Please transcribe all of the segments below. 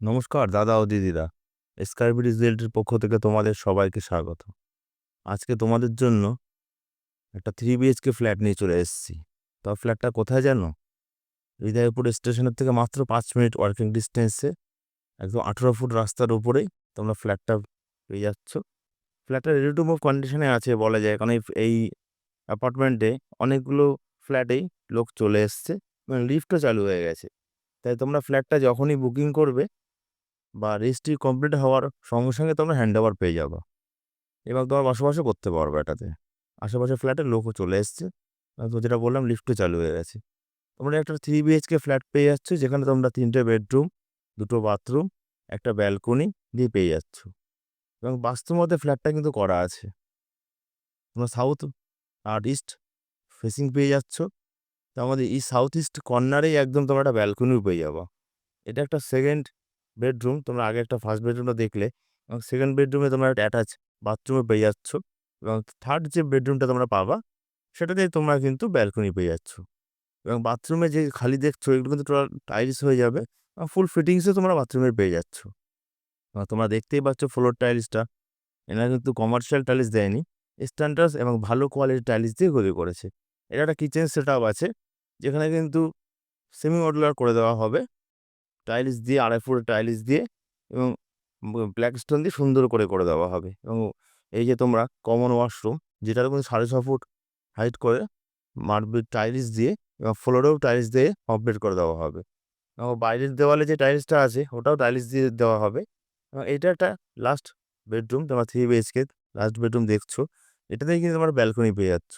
নমস্কার, দাদা ও দিদিরা। স্কাইবি রিজেল্টের পক্ষ থেকে তোমাদের সবাইকে স্বাগত। আজকে তোমাদের জন্য একটা থ্রি বিএইচকে ফ্ল্যাট নিয়ে চলে এসেছি। তো ফ্ল্যাটটা কোথায় জানো? হৃদয়পুর স্টেশনের থেকে মাত্র পাঁচ মিনিট ওয়ার্কিং ডিস্টেন্সে একদম আঠেরো ফুট রাস্তার উপরেই তোমরা ফ্ল্যাটটা পেয়ে যাচ্ছ। ফ্ল্যাটটা রেডি টু মুভ কন্ডিশনে আছে বলা যায়। কারণ এই অ্যাপার্টমেন্টে অনেকগুলো ফ্ল্যাটেই লোক চলে এসছে। মানে লিফটও চালু হয়ে গেছে। তাই তোমরা ফ্ল্যাটটা যখনই বুকিং করবে বা রেজিস্ট্রি কমপ্লিট হওয়ার সঙ্গে সঙ্গে তোমরা হ্যান্ড ওভার পেয়ে যাব। এবং তোমার বসবাসও করতে পারবে এটাতে। আশেপাশে ফ্ল্যাটের লোকও চলে এসছে। তো যেটা বললাম লিফটও চালু হয়ে গেছে। তোমরা একটা থ্রি বিএইচকে ফ্ল্যাট পেয়ে যাচ্ছ, যেখানে তোমরা তিনটে বেডরুম দুটো বাথরুম একটা ব্যালকনি দিয়ে পেয়ে যাচ্ছ। এবং বাস্তব মধ্যে ফ্ল্যাটটা কিন্তু করা আছে। তোমরা সাউথ আর ইস্ট ফেসিং পেয়ে যাচ্ছ। তো আমাদের এই সাউথ ইস্ট কর্নারেই একদম তোমরা একটা ব্যালকনিও পেয়ে যাব। এটা একটা সেকেন্ড বেডরুম তোমরা আগে একটা ফার্স্ট বেডরুমটা দেখলে এবং সেকেন্ড বেডরুমে তোমরা একটা অ্যাটাচ বাথরুমে পেয়ে যাচ্ছ এবং থার্ড যে বেডরুমটা তোমরা পাবা সেটাতে তোমরা কিন্তু ব্যালকনি পেয়ে যাচ্ছ। এবং বাথরুমে যে খালি দেখছ, এগুলো কিন্তু টোটাল টাইলস হয়ে যাবে ফুল ফিটিংসও তোমরা বাথরুমের পেয়ে যাচ্ছ। তোমরা দেখতেই পাচ্ছ ফ্লোর টাইলসটা এনারা কিন্তু কমার্শিয়াল টাইলস দেয়নি স্ট্যান্ডার্ড এবং ভালো কোয়ালিটির টাইলস দিয়ে তৈরি করেছে। এটা একটা কিচেন সেট আছে, যেখানে কিন্তু সেমি মডুলার করে দেওয়া হবে। টাইলস দিয়ে, আড়াই ফুট টাইলস দিয়ে এবং ব্ল্যাক স্টোন দিয়ে সুন্দর করে করে দেওয়া হবে এবং এই যে তোমরা কমন ওয়াশরুম যেটার মধ্যে সাড়ে ছ ফুট হাইট করে মার্বেল টাইলস দিয়ে এবং ফ্লোরেও টাইলস দিয়ে কমপ্লিট করে দেওয়া হবে এবং বাইরের দেওয়ালে যে টাইলসটা আছে ওটাও টাইলস দিয়ে দেওয়া হবে এবং এটা একটা লাস্ট বেডরুম তোমার থ্রি বিএইচকে লাস্ট বেডরুম দেখছ, এটাতেই কিন্তু তোমার ব্যালকনি পেয়ে যাচ্ছ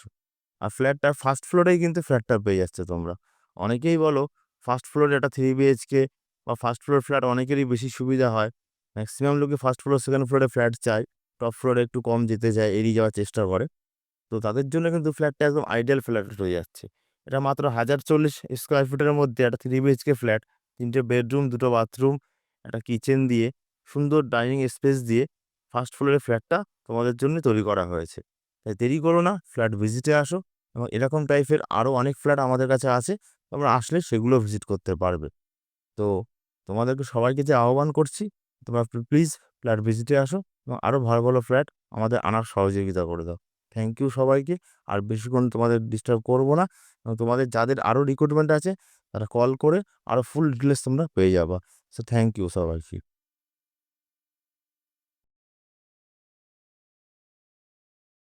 আর ফ্ল্যাটটা ফার্স্ট ফ্লোরেই কিন্তু ফ্ল্যাটটা পেয়ে যাচ্ছে তোমরা। অনেকেই বলো ফার্স্ট ফ্লোরে একটা থ্রি বিএইচকে বা ফার্স্ট ফ্লোর ফ্ল্যাট অনেকেরই বেশি সুবিধা হয়। ম্যাক্সিমাম লোকে ফার্স্ট ফ্লোর সেকেন্ড ফ্লোরে ফ্ল্যাট চায়। টপ ফ্লোরে একটু কম যেতে চায় এড়িয়ে যাওয়ার চেষ্টা করে। তো তাদের জন্য কিন্তু ফ্ল্যাটটা একদম আইডিয়াল ফ্ল্যাট হয়ে যাচ্ছে। এটা মাত্র হাজার চল্লিশ স্কোয়ার ফিটের মধ্যে একটা থ্রি বিএইচকে ফ্ল্যাট তিনটে বেডরুম দুটো বাথরুম একটা কিচেন দিয়ে, সুন্দর ডাইনিং স্পেস দিয়ে ফার্স্ট ফ্লোরের ফ্ল্যাটটা তোমাদের জন্য তৈরি করা হয়েছে। তাই দেরি করো না ফ্ল্যাট ভিজিটে আসো এবং এরকম টাইপের আরও অনেক ফ্ল্যাট আমাদের কাছে আছে, তোমরা আসলে সেগুলো ভিজিট করতে পারবে। তো তোমাদেরকে সবাইকে যে আহ্বান করছি, তোমরা প্লিজ ফ্ল্যাট ভিজিটে আসো এবং আরও ভালো ভালো ফ্ল্যাট আমাদের আনার সহযোগিতা করে দাও। থ্যাংক ইউ সবাইকে, আর বেশিক্ষণ তোমাদের ডিস্টার্ব করব না এবং তোমাদের যাদের আরও রিক্রুটমেন্ট আছে, তারা কল করে আরও ফুল ডিটেলস তোমরা পেয়ে যাবা। সো থ্যাংক ইউ সবাইকে।